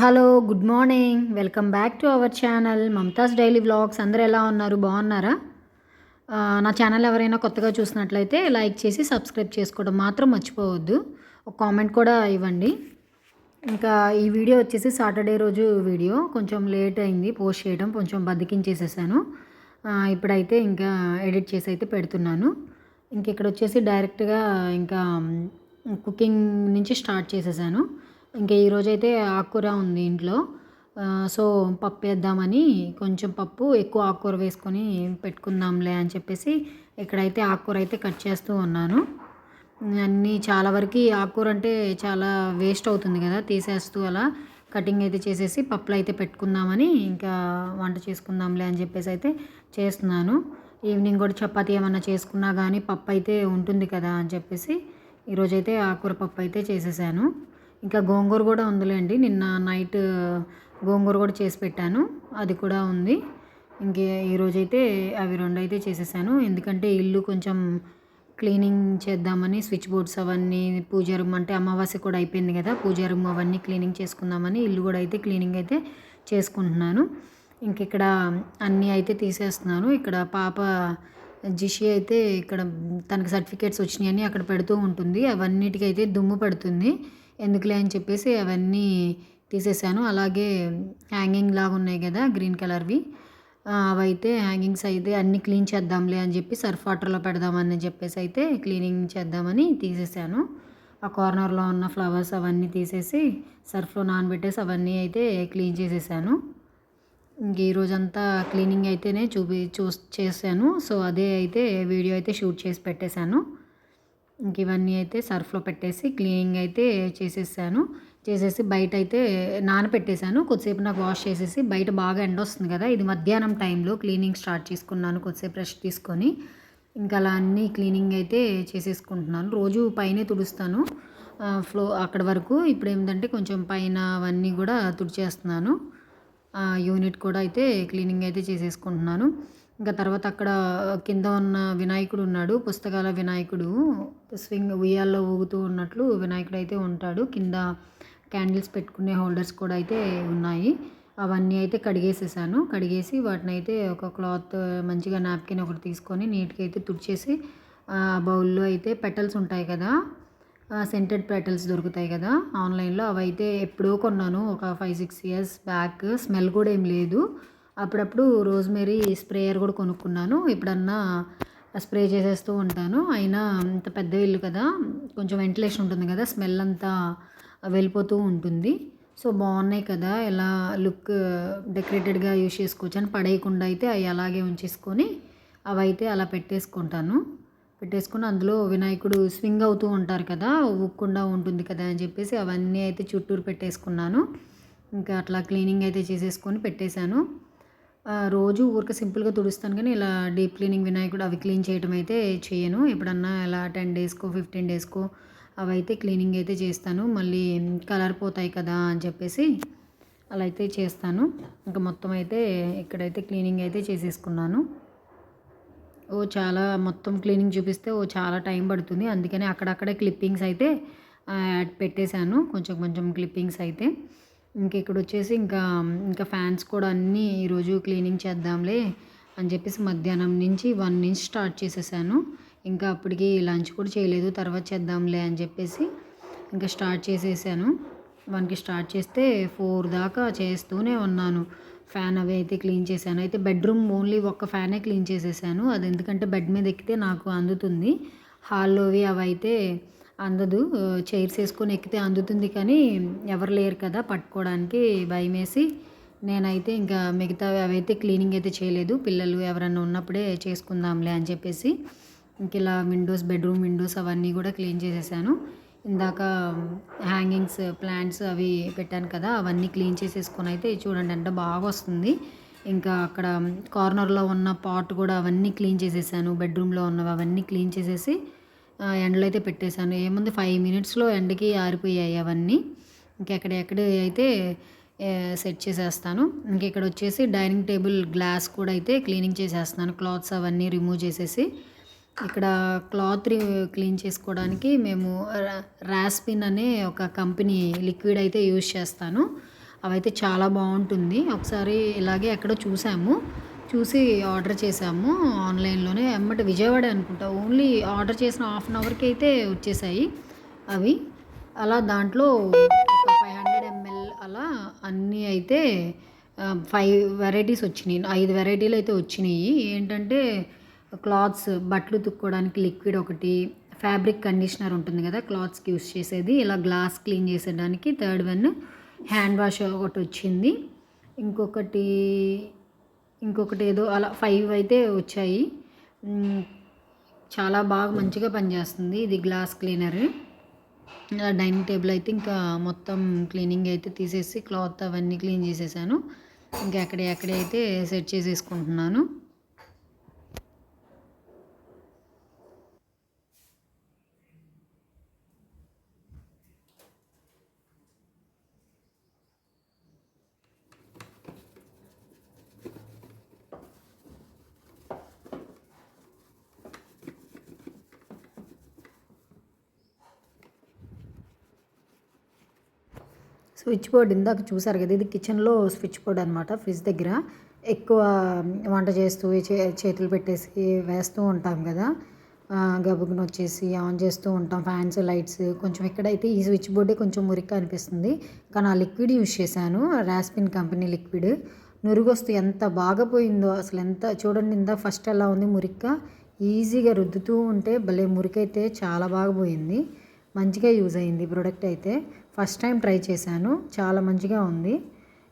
Hello good morning. Welcome back to our channel Mamatha's daily vlogs. అందరూ ఎలా ఉన్నారు? బాగున్నారా? నా ఛానల్ ఎవరైనా కొత్తగా చూసినట్లయితే లైక్ చేసి సబ్స్క్రైబ్ చేసుకోవడం మాత్రం మర్చిపోవద్దు. ఒక కామెంట్ కూడా ఇవ్వండి. ఇంకా ఈ వీడియో వచ్చేసి సాటర్డే రోజు వీడియో. కొంచెం లేట్ అయింది పోస్ట్ చేయడం కొంచెం బద్దకించేసేసాను ఇప్పుడైతే ఇంకా ఎడిట్ చేసి అయితే పెడుతున్నాను. ఇంక ఇక్కడ వచ్చేసి డైరెక్ట్గా ఇంకా కుకింగ్ నుంచి స్టార్ట్ చేసేసాను. ఇంకా ఈరోజైతే ఆకుకూర ఉంది ఇంట్లో. సో పప్పు వేద్దామని కొంచెం పప్పు ఎక్కువ ఆకుకూర వేసుకొని పెట్టుకుందాంలే అని చెప్పేసి ఇక్కడైతే ఆకుకూర అయితే కట్ చేస్తూ ఉన్నాను. అన్నీ చాలా వరకు ఆకుకూర అంటే చాలా వేస్ట్ అవుతుంది కదా తీసేస్తూ అలా కటింగ్ అయితే చేసేసి పప్పులు అయితే పెట్టుకుందామని ఇంకా వంట చేసుకుందాంలే అని చెప్పేసి అయితే చేస్తున్నాను. ఈవినింగ్ కూడా చపాతీ ఏమన్నా చేసుకున్నా కానీ పప్పు అయితే ఉంటుంది కదా అని చెప్పేసి ఈరోజైతే ఆకుకూర పప్పు అయితే చేసేసాను. ఇంకా గోంగూర కూడా ఉందిలేండి. నిన్న నైట్ గోంగూర కూడా చేసి పెట్టాను. అది కూడా ఉంది. ఇంకే ఈరోజైతే అవి రెండు అయితే చేసేసాను. ఎందుకంటే ఇల్లు కొంచెం క్లీనింగ్ చేద్దామని స్విచ్ బోర్డ్స్ అవన్నీ పూజ రూమ్ అంటే అమావాస్య కూడా అయిపోయింది కదా పూజ రూమ్ అవన్నీ క్లీనింగ్ చేసుకుందామని ఇల్లు కూడా అయితే క్లీనింగ్ అయితే చేసుకుంటున్నాను. ఇంక ఇక్కడ అన్నీ అయితే తీసేస్తున్నాను. ఇక్కడ పాప జిషి అయితే ఇక్కడ తనకి సర్టిఫికేట్స్ వచ్చినాయని అక్కడ పెడుతూ ఉంటుంది. అవన్నిటికైతే దుమ్ము పడుతుంది. ఎందుకులే అని చెప్పేసి అవన్నీ తీసేసాను. అలాగే హ్యాంగింగ్ లాగా ఉన్నాయి కదా గ్రీన్ కలర్వి. అవి అవైతే హ్యాంగింగ్స్ అయితే అన్నీ క్లీన్ చేద్దాంలే అని చెప్పి సర్ఫ్ వాటర్లో పెడదామని చెప్పేసి అయితే క్లీనింగ్ చేద్దామని తీసేసాను. ఆ కార్నర్లో ఉన్న ఫ్లవర్స్ అవన్నీ తీసేసి సర్ఫ్లో నానబెట్టేసి అవన్నీ అయితే క్లీన్ చేసేసాను. ఇంక ఈ రోజంతా క్లీనింగ్ అయితేనే చూపి చూ చేశాను. సో అదే అయితే వీడియో అయితే షూట్ చేసి పెట్టేశాను. ఇవన్నీ అయితే సర్ఫ్లో పెట్టేసి క్లీనింగ్ అయితే చేసేసాను. చేసేసి బయట అయితే నానపెట్టేశాను. కొద్దిసేపు నాకు వాష్ చేసేసి బయట బాగా ఎండ వస్తుంది కదా ఇది మధ్యాహ్నం టైంలో క్లీనింగ్ స్టార్ట్ చేసుకున్నాను కొద్దిసేపు రెస్ట్ తీసుకొని. ఇంకా అలా అన్నీ క్లీనింగ్ అయితే చేసేసుకుంటున్నాను. రోజు పైనే తుడుస్తాను. ఫ్లో అక్కడ వరకు ఇప్పుడు ఏంటంటే కొంచెం పైన అవన్నీ కూడా తుడిచేస్తున్నాను. యూనిట్ కూడా అయితే క్లీనింగ్ అయితే చేసేసుకుంటున్నాను. ఇంకా తర్వాత అక్కడ కింద ఉన్న వినాయకుడు ఉన్నాడు పుస్తకాల వినాయకుడు. స్వింగ్ ఉయ్యాల్లో ఊగుతూ ఉన్నట్లు వినాయకుడు అయితే ఉంటాడు. కింద క్యాండిల్స్ పెట్టుకునే హోల్డర్స్ కూడా అయితే ఉన్నాయి. అవన్నీ అయితే కడిగేసేసాను. కడిగేసి వాటిని అయితే ఒక క్లాత్ మంచిగా నాప్కిన్ ఒకటి తీసుకొని నీట్గా అయితే తుడిచేసి ఆ బౌల్లో అయితే పెటల్స్ ఉంటాయి కదా సెంటెడ్ పెటల్స్ దొరుకుతాయి కదా ఆన్లైన్లో అవైతే ఎప్పుడో కొన్నాను. ఒక five six years back smell కూడా ఏం లేదు. అప్పుడప్పుడు రోజ్మేరీ స్ప్రేయర్ కూడా కొనుక్కున్నాను. ఎప్పుడన్నా స్ప్రే చేసేస్తూ ఉంటాను. అయినా అంత పెద్ద ఇల్లు కదా కొంచెం వెంటిలేషన్ ఉంటుంది కదా స్మెల్ అంతా వెళ్ళిపోతూ ఉంటుంది. సో బాగున్నాయి కదా ఎలా లుక్ డెకరేటెడ్గా యూస్ చేసుకోవచ్చు అని పడేయకుండా అయితే అవి అలాగే ఉంచేసుకొని అవి అయితే అలా పెట్టేసుకుంటాను. పెట్టేసుకుని అందులో వినాయకుడు స్వింగ్ అవుతూ ఉంటారు కదా ఉక్కుండా ఉంటుంది కదా అని చెప్పేసి అవన్నీ అయితే చుట్టూరు పెట్టేసుకున్నాను. ఇంకా అట్లా క్లీనింగ్ అయితే చేసేసుకొని పెట్టేశాను. రోజు ఊరికే సింపుల్గా తుడుస్తాను కానీ ఇలా డీప్ క్లీనింగ్ వినాయకుడు అవి క్లీన్ చేయడం అయితే చేయను. ఎప్పుడన్నా ఇలా టెన్ డేస్కో ఫిఫ్టీన్ డేస్కో అవి అయితే క్లీనింగ్ అయితే చేస్తాను. మళ్ళీ కలర్ పోతాయి కదా అని చెప్పేసి అలా అయితే చేస్తాను. ఇంకా మొత్తం అయితే ఇక్కడైతే క్లీనింగ్ అయితే చేసేసుకున్నాను. ఓ చాలా మొత్తం క్లీనింగ్ చూపిస్తే ఓ చాలా టైం పడుతుంది. అందుకని అక్కడక్కడే క్లిప్పింగ్స్ అయితే యాడ్ పెట్టేశాను. కొంచెం కొంచెం క్లిప్పింగ్స్ అయితే. ఇంక ఇక్కడ వచ్చేసి ఇంకా ఇంకా ఫ్యాన్స్ కూడా అన్నీ ఈరోజు క్లీనింగ్ చేద్దాంలే అని చెప్పేసి మధ్యాహ్నం నుంచి వన్ నుంచి స్టార్ట్ చేసేసాను. ఇంకా అప్పటికి లంచ్ కూడా చేయలేదు తర్వాత చేద్దాంలే అని చెప్పేసి ఇంకా స్టార్ట్ చేసేసాను. వన్కి స్టార్ట్ చేస్తే ఫోర్ దాకా చేస్తూనే ఉన్నాను. ఫ్యాన్ అవి అయితే క్లీన్ చేశాను. అయితే బెడ్రూమ్ ఓన్లీ ఒక్క ఫ్యానే క్లీన్ చేసేసాను. అది ఎందుకంటే బెడ్ మీద ఎక్కితే నాకు అందుతుంది. హాల్లోవి అవి అయితే అందదు. చైర్స్ వేసుకొని ఎక్కితే అందుతుంది కానీ ఎవరు లేరు కదా పట్టుకోవడానికి భయం వేసి నేనైతే ఇంకా మిగతావి అవైతే క్లీనింగ్ అయితే చేయలేదు. పిల్లలు ఎవరన్నా ఉన్నప్పుడే చేసుకుందాంలే అని చెప్పేసి ఇంక ఇలా విండోస్ బెడ్రూమ్ విండోస్ అవన్నీ కూడా క్లీన్ చేసేసాను. ఇందాక హ్యాంగింగ్స్ ప్లాంట్స్ అవి పెట్టాను కదా అవన్నీ క్లీన్ చేసేసుకొని అయితే చూడండి అంటే బాగా వస్తుంది. ఇంకా అక్కడ కార్నర్లో ఉన్న పాట్ కూడా అవన్నీ క్లీన్ చేసేసాను. బెడ్రూమ్లో ఉన్నవి అవన్నీ క్లీన్ చేసేసి ఎండలో అయితే పెట్టేశాను. ఏముంది? ఫైవ్ మినిట్స్లో ఎండకి ఆరిపోయాయి అవన్నీ. ఇంకెక్కడెక్కడ అయితే సెట్ చేసేస్తాను. ఇంక ఇక్కడ వచ్చేసి డైనింగ్ టేబుల్ గ్లాస్ కూడా అయితే క్లీనింగ్ చేసేస్తున్నాను. క్లాత్స్ అవన్నీ రిమూవ్ చేసేసి. ఇక్కడ క్లాత్ క్లీన్ చేసుకోవడానికి మేము రాస్పిన్ అనే ఒక కంపెనీ లిక్విడ్ అయితే యూజ్ చేస్తాను. అవైతే చాలా బాగుంటుంది. ఒకసారి ఇలాగే ఎక్కడో చూసాము. చూసి ఆర్డర్ చేసాము ఆన్లైన్లోనే. అమ్మట విజయవాడ అనుకుంటా. ఓన్లీ ఆర్డర్ చేసిన హాఫ్ అన్ అవర్కి అయితే వచ్చేసాయి అవి. అలా దాంట్లో ఒక ఫైవ్ హండ్రెడ్ ఎంఎల్ అలా అన్నీ అయితే ఫైవ్ వెరైటీస్ వచ్చినాయి. ఐదు వెరైటీలు అయితే వచ్చినాయి. ఏంటంటే క్లాత్స్ బట్టలు తుక్కోవడానికి లిక్విడ్ ఒకటి ఫ్యాబ్రిక్ కండిషనర్ ఉంటుంది కదా క్లాత్స్కి యూస్ చేసేది. ఇలా గ్లాస్ క్లీన్ చేసేదానికి థర్డ్ వన్ హ్యాండ్ వాష్ ఒకటి వచ్చింది. ఇంకొకటి ఇంకొకటి ఏదో అలా ఫైవ్ అయితే వచ్చాయి. చాలా బాగా మంచిగా పనిచేస్తుంది ఇది గ్లాస్ క్లీనర్ డైనింగ్ టేబుల్ అయితే ఇంకా మొత్తం క్లీనింగ్ అయితే తీసేసి క్లాత్ అవన్నీ క్లీన్ చేసేసాను. ఇంకా ఎక్కడ ఎక్కడ అయితే సెట్ చేసేసుకుంటున్నాను. స్విచ్ బోర్డ్ ఇందాక చూసారు కదా ఇది కిచెన్లో స్విచ్ బోర్డ్ అనమాట ఫ్రిడ్జ్ దగ్గర. ఎక్కువ వంట చేస్తూ చేతులు పెట్టేసి వేస్తూ ఉంటాం కదా. గబుగున వచ్చేసి ఆన్ చేస్తూ ఉంటాం ఫ్యాన్స్ లైట్స్. కొంచెం ఎక్కడైతే ఈ స్విచ్ బోర్డే కొంచెం మురిక్గా అనిపిస్తుంది. కానీ ఆ లిక్విడ్ యూజ్ చేశాను రాస్పిన్ కంపెనీ లిక్విడ్. నురుగొస్తూ ఎంత బాగా పోయిందో అసలు ఎంత చూడండి ఇందా ఫస్ట్ ఎలా ఉంది మురిక్గా ఈజీగా రుద్దుతూ ఉంటే భలే మురికైతే చాలా బాగా పోయింది. మంచిగా యూజ్ అయింది ప్రోడక్ట్ అయితే. ఫస్ట్ టైం ట్రై చేశాను. చాలా మంచిగా ఉంది.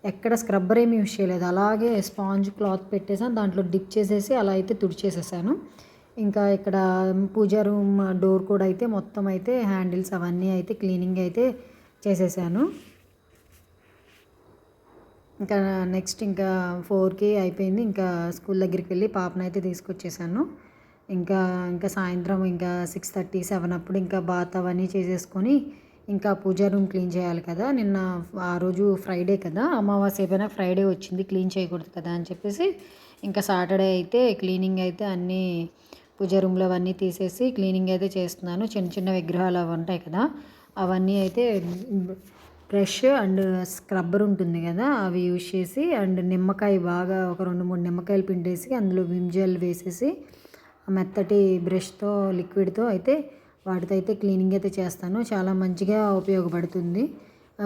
ఎక్కడ స్క్రబ్బర్ ఏమి యూజ్ చేయలేదు. అలాగే స్పాంజ్ క్లాత్ పెట్టేసాను. దాంట్లో డిప్ చేసేసి అలా అయితే తుడిచేసేసాను. ఇంకా ఇక్కడ పూజా రూమ్ డోర్ కూడా అయితే మొత్తం అయితే హ్యాండిల్స్ అవన్నీ అయితే క్లీనింగ్ అయితే చేసేసాను. ఇంకా నెక్స్ట్ ఇంకా ఫోర్కి అయిపోయింది. ఇంకా స్కూల్ దగ్గరికి వెళ్ళి పాపనైతే తీసుకొచ్చేసాను. ఇంకా ఇంకా సాయంత్రం ఇంకా సిక్స్ థర్టీ సెవెన్ అప్పుడు ఇంకా బాత్ అవన్నీ చేసేసుకొని ఇంకా పూజా రూమ్ క్లీన్ చేయాలి కదా. నిన్న ఆ రోజు ఫ్రైడే కదా. అమావాస్య అయిపోయినా ఫ్రైడే వచ్చింది క్లీన్ చేయకూడదు కదా అని చెప్పేసి ఇంకా సాటర్డే అయితే క్లీనింగ్ అయితే అన్నీ పూజా రూమ్లో అవన్నీ తీసేసి క్లీనింగ్ అయితే చేస్తున్నాను. చిన్న చిన్న విగ్రహాలు అవి ఉంటాయి కదా. అవన్నీ అయితే బ్రష్ అండ్ స్క్రబ్బర్ ఉంటుంది కదా. అవి యూజ్ చేసి అండ్ నిమ్మకాయ బాగా ఒక రెండు మూడు నిమ్మకాయలు పిండేసి అందులో విమ్ జెల్ వేసేసి మెత్తటి బ్రష్తో లిక్విడ్తో అయితే వాటితో అయితే క్లీనింగ్ అయితే చేస్తాను. చాలా మంచిగా ఉపయోగపడుతుంది.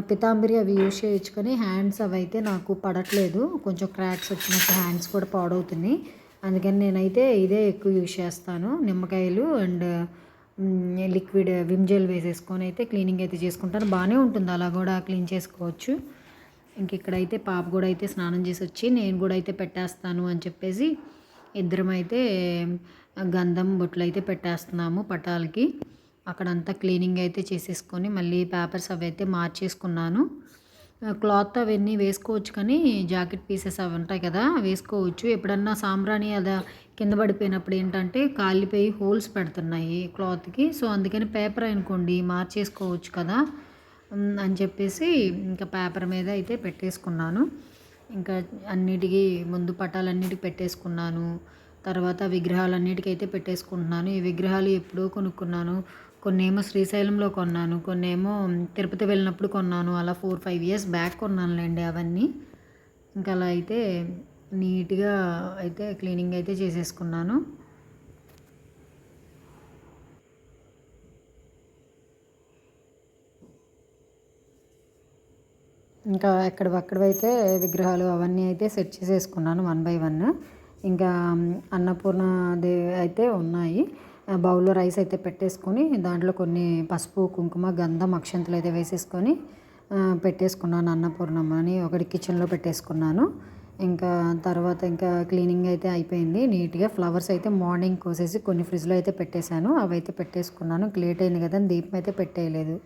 పితాంబరి అవి యూజ్ చేయించుకొని హ్యాండ్స్ అవి అయితే నాకు పడట్లేదు. కొంచెం క్రాక్స్ వచ్చినట్టు హ్యాండ్స్ కూడా పాడవుతున్నాయి. అందుకని నేనైతే ఇదే ఎక్కువ యూజ్ చేస్తాను. నిమ్మకాయలు అండ్ లిక్విడ్ విమ్ జెల్ వేసేసుకొని అయితే క్లీనింగ్ అయితే చేసుకుంటాను. బాగానే ఉంటుంది. అలా కూడా క్లీన్ చేసుకోవచ్చు. ఇంక ఇక్కడైతే పాప కూడా అయితే స్నానం చేసి వచ్చి నేను కూడా అయితే పెట్టేస్తాను అని చెప్పేసి ఇద్దరం అయితే గంధం బొట్లు అయితే పెట్టేస్తున్నాము పటాలకి. అక్కడంతా క్లీనింగ్ అయితే చేసేసుకొని మళ్ళీ పేపర్స్ అవి అయితే మార్చేసుకున్నాను. క్లాత్ అవన్నీ వేసుకోవచ్చు కానీ జాకెట్ పీసెస్ అవి ఉంటాయి కదా వేసుకోవచ్చు. ఎప్పుడన్నా సాంబ్రాణి అది కింద పడిపోయినప్పుడు ఏంటంటే కాలిపోయి హోల్స్ పెడుతున్నాయి క్లాత్కి. సో అందుకని పేపర్ అనుకోండి మార్చేసుకోవచ్చు కదా అని చెప్పేసి ఇంకా పేపర్ మీద అయితే పెట్టేసుకున్నాను. ఇంకా అన్నిటికీ ముందు పటాలన్నిటికి పెట్టేసుకున్నాను. తర్వాత విగ్రహాలన్నిటికైతే పెట్టేసుకుంటున్నాను. ఈ విగ్రహాలు ఎప్పుడో కొనుక్కున్నాను. కొన్నేమో శ్రీశైలంలో కొన్నాను. కొన్నేమో తిరుపతి వెళ్ళినప్పుడు కొన్నాను. అలా ఫోర్ ఫైవ్ ఇయర్స్ బ్యాక్ కొన్నానులేండి అవన్నీ. ఇంకా అలా అయితే నీట్గా అయితే క్లీనింగ్ అయితే చేసేసుకున్నాను. ఇంకా ఎక్కడవక్కడైతే విగ్రహాలు అవన్నీ అయితే సెట్ చేసేసుకున్నాను వన్ బై వన్. ఇంకా అన్నపూర్ణ దేవి అయితే ఉన్నాయి. బౌల్లో రైస్ అయితే పెట్టేసుకొని దాంట్లో కొన్ని పసుపు కుంకుమ గంధం అక్షంతలు అయితే వేసేసుకొని పెట్టేసుకున్నాను అన్నపూర్ణమ్మని. ఒకటి కిచెన్లో పెట్టేసుకున్నాను. ఇంకా తర్వాత ఇంకా క్లీనింగ్ అయితే అయిపోయింది. నీట్గా ఫ్లవర్స్ అయితే మార్నింగ్ కోసేసి కొన్ని ఫ్రిడ్జ్లో అయితే పెట్టేశాను. అవి అయితే పెట్టేసుకున్నాను. లేట్ అయింది కదా దీపం అయితే పెట్టేయలేదు.